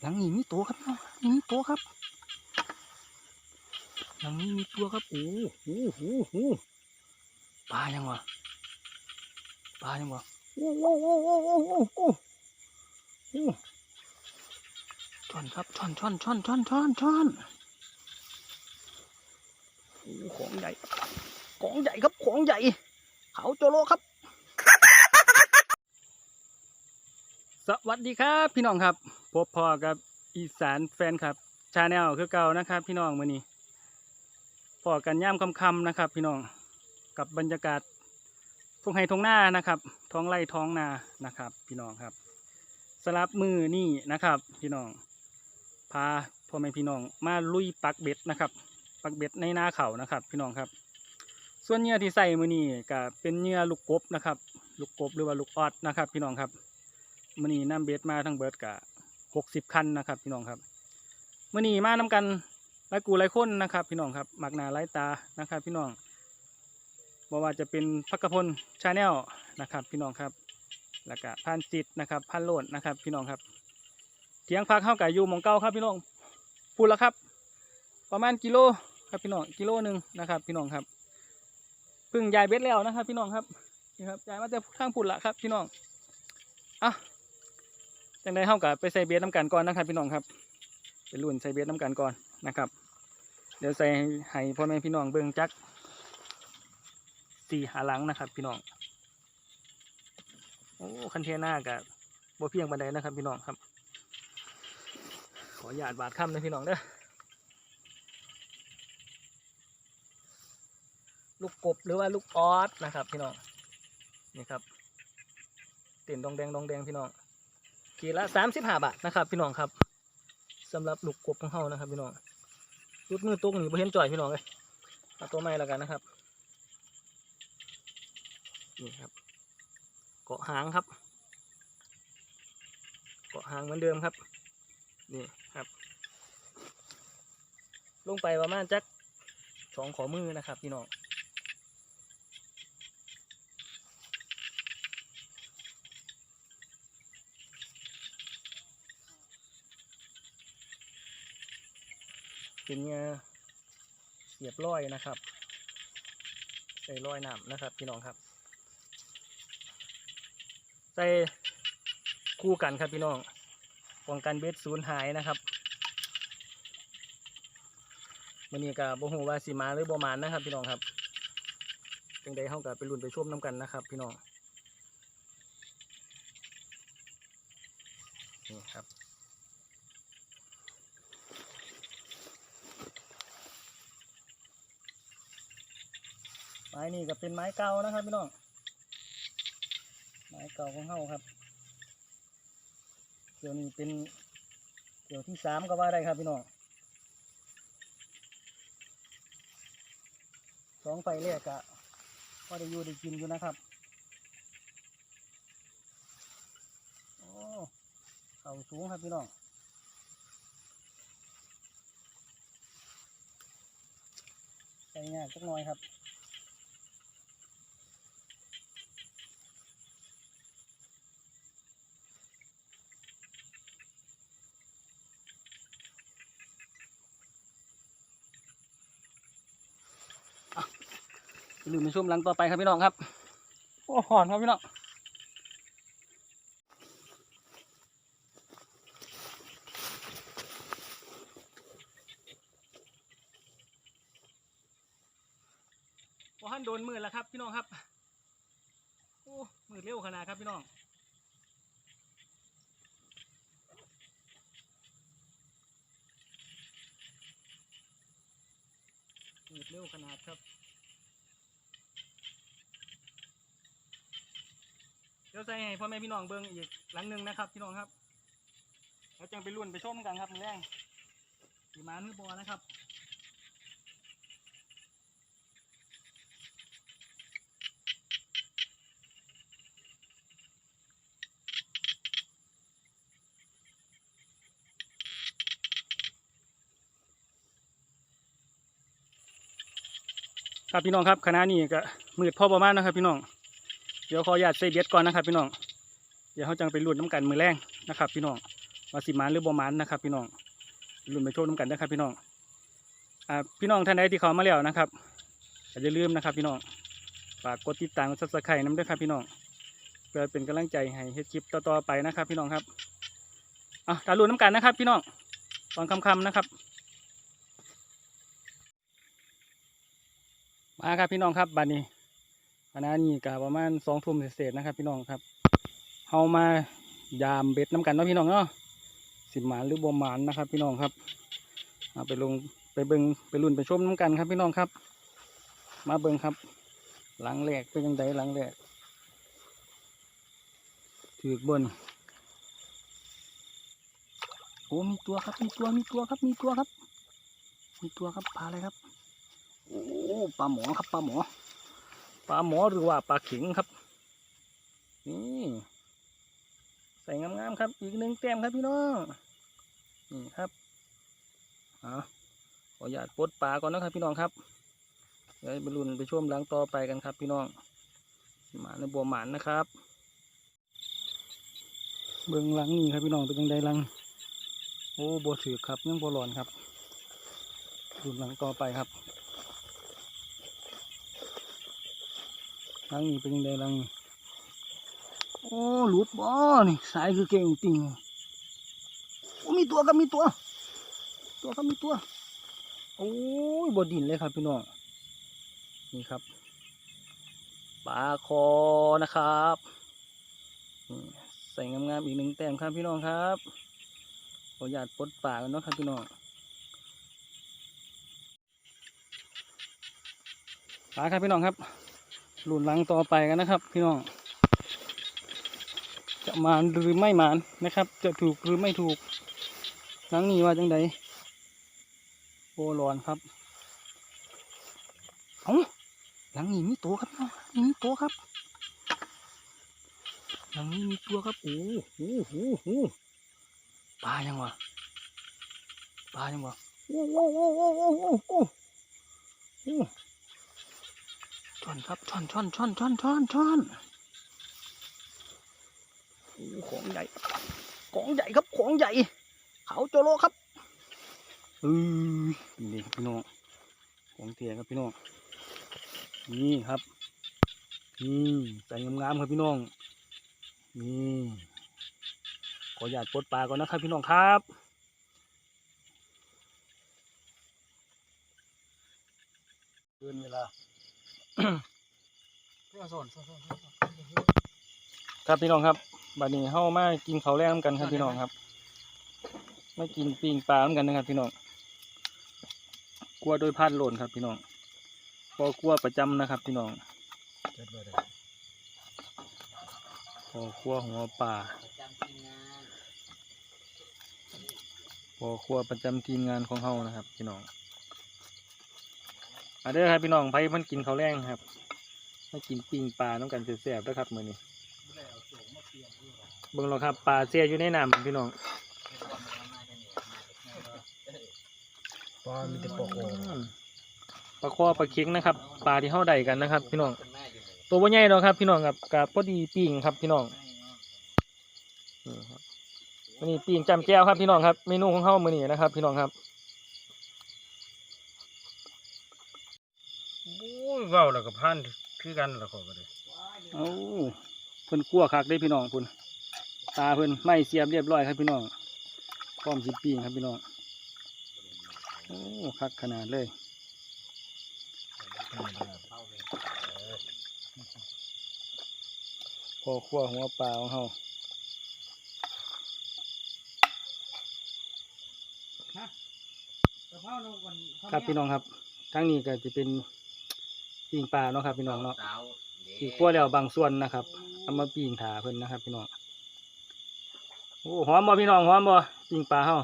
หลังนี้มีตัวครับพี่น้องนี้มีตัวครับหลังนี้มีตัวครับโอ้โหโอ้โหปลายังวะปลายังวะโอ้โหโอ้โหโอ้โหโอ้โหช่อนครับช่อนช่อนช่อนช่อนช่อนช่อนโอ้ของใหญ่ของใหญ่ครับของใหญ่เขาโจโลครับ สวัสดีครับ พี่น้องครับ บพอกับอีสานแฟนครับชาแนลคือเก่านะครับ พี่น้องมือนี้พอกันย่ำคำๆนะครับ พี่น้องกับบรรยากาศทุ่งไห่ทุ่งหน้านะครับ ท้องไร่ท้องนานะครับ พี่น้องครับสลับมือนี่นะครับ พี่น้อง พาพ่อแม่พี่น้องมาลุยปักเบ็ดนะครับ ปักเบ็ดในนาเขานะครับ พี่น้องครับ ส่วนเหยื่อที่ใส่มือนี้ก็เป็นเหยื่อลูกกบนะครับ ลูกกบหรือว่าลูกออดนะครับ พี่น้องครับมือนี้นำเบสมาทั้งเบิดกะ หกสิบคันนะครับพี่น้องครับมื่อนี้มานำกันหลายกูหลายคนนะครับ พี่น้องครับหมักหนาหลายตานะครับ พี่น้องบ่ว่าจะเป็นพักกพลชาแนลนะครับ พี่น้องครับ แล้วก็พันจิตนะครับพันโลดนะครับ พี่น้องครับเทียงพักเข้ากับยูหมองเก้าครับ พี่น้องพูดแล้วครับ ประมาณกิโลครับพี่น้องกิโลหนึ่งนะครับ พี่น้องครับพึ่งยายเบสแล้วนะครับ พี่น้องครับนี่ครับยายมาแต่ทางพุ่นละครับ พี่น้องอะ จังได้เข้ากับไปใส่เบสน้ำกันก่อนนะครับพี่น้องครับไปรุ่นใส่เบสน้ำกันก่อนนะครับ เดี๋ยวใส่ให้พ่อแม่พี่น้องเบิ่งจักสี่หาหลังนะครับพี่น้องโอ้คันเทน่ากับบ่เพียงบันไดนะครับพี่น้องครับ ขอหยาดบาดค่ำนะพี่น้องเด้อลูกกบหรือว่าลูกออสนะครับพี่น้องนี่ครับเต้นดองแดงดองแดงพี่น้อง ขีดละสามสิบห้าบาทนะครับ พี่น้องครับสำหรับลูกกบของเขานะครับ พี่น้องรุดมือตุ้งนี่บ่เห็นจ่อยพี่น้องเลยเอาตัวใหม่แล้วกันนะครับนี่ครับ เกาะหางครับ เกาะหางเหมือนเดิมครับ นี่ครับ ลงไปประมาณจักสองขอมือนะครับ พี่น้อง เป็นเงาเสียบร้อยนะครับใส่ร้อยน้ำนะครับ พี่น้องครับใส่คู่กันครับพี่น้องป้องกันเบ็ดสูญหายนะครับมันนี้กับโบหูว่าสีมาหรือโบมานนะครับ พี่น้องครับจึงได้เข้ากับไปรุ่นไปชมน้ำกันนะครับ พี่น้องนี่ครับ ไม้นี่ก็เป็นไม้เก่านะครับพี่น้อง ไม้เก่าของเฮาครับเดี๋ยวนี้เป็นเดี๋ยวที่สามก็ว่าได้ครับพี่น้องสองไฟแรกกะก็ได้อยู่ได้กินอยู่นะครับ โอ้เข่าสูงครับพี่น้องใช้งานสักหน่อยครับ อย่าลืมไปชมหลังต่อไปครับพี่น้องครับ โอ้หอนครับพี่น้องโอ้หันโดนมือแล้วครับพี่น้องครับ โอ้ มือเร็วขนาดครับพี่น้องมือเร็วขนาดครับ ดี๋ยวใส่ให้พ่อแม่พี่น้องเบิ้งอีกหลังหนึ่งนะครับพี่น้องครับแล้วจังไปรุ่นไปชมกันครับมือแรงสีมานือบอนะครับครับพี่น้องครับคณะนี้ก็มืดพอประมาณนะครับ พี่น้อง เดี๋ยวขออนุญาตใส่เบ็ดก่อนนะครับพี่น้อง เดี๋ยวเขาจังไปรุ่นน้ำกันมือแรงนะครับพี่น้องว่าสิมานหรือบ่หมานนะครับ พี่น้องรุ่นไปโชว์น้ำกันนะครับพี่น้อง อ่าพี่น้องท่านใดที่เขามาแล้วนะครับอย่าลืมนะครับ พี่น้องฝากกดติดตามกดซับสไครต์น้ำด้วยครับพี่น้องเพื่อเป็นกำลังใจให้เฮ็ดคลิปต่อๆไปนะครับ พี่น้องครับอะตาลุ้นน้ำกันนะครับ พี่น้องตอนค่ำๆนะครับมาครับพี่น้องครับบัดนี้ ณะนี้ก็ประมาณสองทุ่มเศษนะครับ พี่น้องครับเฮามายามเบ็ดน้ำกันเนาะพี่น้องเนาะสิหมานหรือบ่หมานนะครับ พี่น้องครับเอาไปลงไปเบิงไปรุ่นไปชมน้ำกันครับ พี่น้องครับ มาเบิงครับ หลังแรกเป็นยังไงหลังแรกถือบนโอ้มีตัวครับ มีตัวมีตัวครับมีตัวครับ มีตัวครับปลาอะไรครับ โอ้ปลาหมอครับปลาหมอ ปลาหมอหรือว่าปลาเข็งครับ นี่ใส่งามๆครับ อีกหนึ่งแต้มครับพี่น้อง นี่ครับเอาขออนุญาตปลดปลาก่อนนะครับพี่น้องครับเดี๋ยวไปลุ้นไปชมหลังต่อไปกันครับ พี่น้องหมาในบัวหมานนะครับ เบื้องหลังนี่ครับพี่น้องเป็นยังไงหลัง โอ้บัวถือครับยังบัวหลอนครับลุ้นหลังต่อไปครับ ลังนี้เป็นยังไงลังนี้โอ้หลุดบ่นี่สายคือเก่งจริงโอ้มีตัวครับมีตัว ตัวครับมีตัว โอ้ยบดินเลยครับพี่น้องนี่ครับปลาคอนะครับใส่งามๆอีกหนึ่งแต้มครับพี่น้องครับขออนุญาตปลดปลากันเนาะครับพี่น้องปลาครับพี่น้องครับ หลุนหลังต่อไปกันนะครับ พี่น้อง จะมานหรือไม่มานนะครับ จะถูกหรือไม่ถูกหลังนี้ว่าจังใดโอรอนครับเอาหลังนี้มีตัวครับพี่น้องมีตัวครับหลังนี้มีตัวครับโอ้โหโอ้โหปลายังวะปลายังวะโอ้โหโอ้โหโอ้โหโอ้โห ช่อนครับช่อนช่อนช่อนช่อนช่อนช่อนโอ้ของใหญ่ ของใหญ่ครับของใหญ่ เขาโจโลครับเออนี่ครับพี่น้องของเทียครับพี่น้องนี่ครับนี่ใส่งามๆครับพี่น้องนี่ขออยาตปลดปลาก่อนนะครับพี่น้องครับเกินเวลา เพื่อสอนสอนสอน ครับพี่น้องครับบัดนี้เฮามากินเขาแรงนำกันครับพี่น้องครับมากินปิ้งปลานกันนะครับ พี่น้องกลัวโดยพลาดหล่นครับ พี่น้องพอกลัวประจำนะครับ พี่น้องพอครัวหัวป่าพอครัวประจำทีมงานของเฮานะครับ พี่น้อง มาเด้อครับพี่น้องไผเพิ่นกินข้าวแรงครับมากินปิ้งปลาน้ำกันแซ่บๆแล้วครับมื้อนี้เบิ่งแล้วครับปลาเสียอยู่ในน้ำพี่น้องปลามีแต่ปลาโคอืมปลาคอปลาเค็งนะครับ ปลาที่เฮาได้กันนะครับ พี่น้อง ตัวบ่ใหญ่ดอกครับ พี่น้องครับกับพอดีปิ้งครับ พี่น้องนี่ครับวันนี้ปิ้งจำแก้วครับพี่น้องครับเมนูของเฮามื้อนี้นะครับ พี่น้องครับ โอ้ย เว้าแล้วก็พันคือกันแล้วก็เลยโอ้เพิ่นคั่วคักได้พี่น้องคุณตาเพิ่นไม่เสียบเรียบร้อยครับพี่น้องพร้อมสิปิ้งครับพี่น้องโอ้คักขนาดเลยพอคั่วหัวปลาของเฮาครับพี่น้องครับทั้งนี้ก็จะเป็น ปิ้งปลาเนาะครับพี่น้องเนาะที่คั่วแล้วบางส่วนนะครับเอามาปิ้งถาเพิ่นนะครับ พี่น้องโอ้หอมบ่พี่น้องหอมบ่ปิ้งปลาเฮา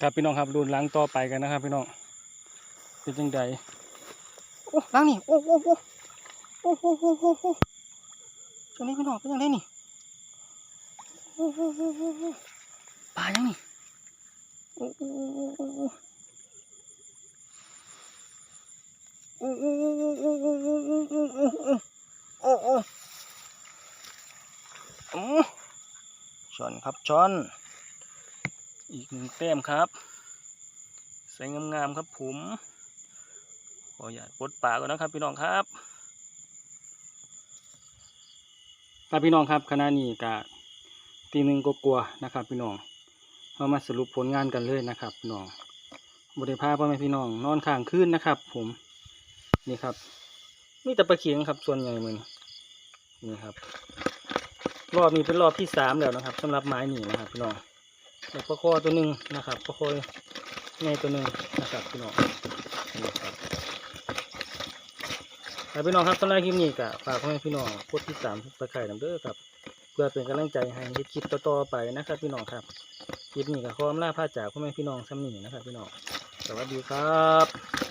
ครับพี่น้องครับรุนหล้างต่อไปกันนะครับ พี่น้องเป็นจังใดโอ้หล้างนี่โอ้โอ้โอ้โอ้โอ้โอ้โอ้โอ้ตัวนี้พี่น้องเป็นยังไงนี่โอ้โอ้โอ้โอ้โอ้ปลายังนี่ โอ้โอ้โอ้โอ้โอ้โอ้โอ้โอ้โอ้โอ้โอ้โอ้โอ้โอ้โอ้โอ้ชอนครับชอน อีกหนึ่งแต้มครับใส่งามๆครับผมขออย่าปดปากก่อนนะครับพี่น้องครับครับพี่น้องครับคณะนี้กะตีหนึ่งก็กลัวนะครับพี่น้อง เรามาสรุปผลงานกันเลยนะครับน้องบริพาพ่อแม่พี่น้องนอนข้างคืนนะครับ ผมนี่ครับมีแต่ปลาเขียงครับ ส่วนใหญ่มือนนี่ครับ รอบนี้เป็นรอบที่สามแล้วนะครับสำหรับไม้หนีนะครับพี่น้องแล้วปลาคอตัวหนึ่งนะครับปลาคอใหญ่ตัวหนึ่งนะครับพี่น้องนี่ครับแล้วพี่น้องครับสำหรับคลิปนี้ก็ฝากพ่อแม่พี่น้องกดติดตามตะไคร่น้ำเด้อครับ เพื่อเป็นกำลังใจให้คลิปต่อๆไปนะครับ พี่น้องครับ คลิปนี้ก็ขออำลาพาจากพ่อแม่พี่น้องซ้ำนี่นะครับพี่น้อง สวัสดีครับ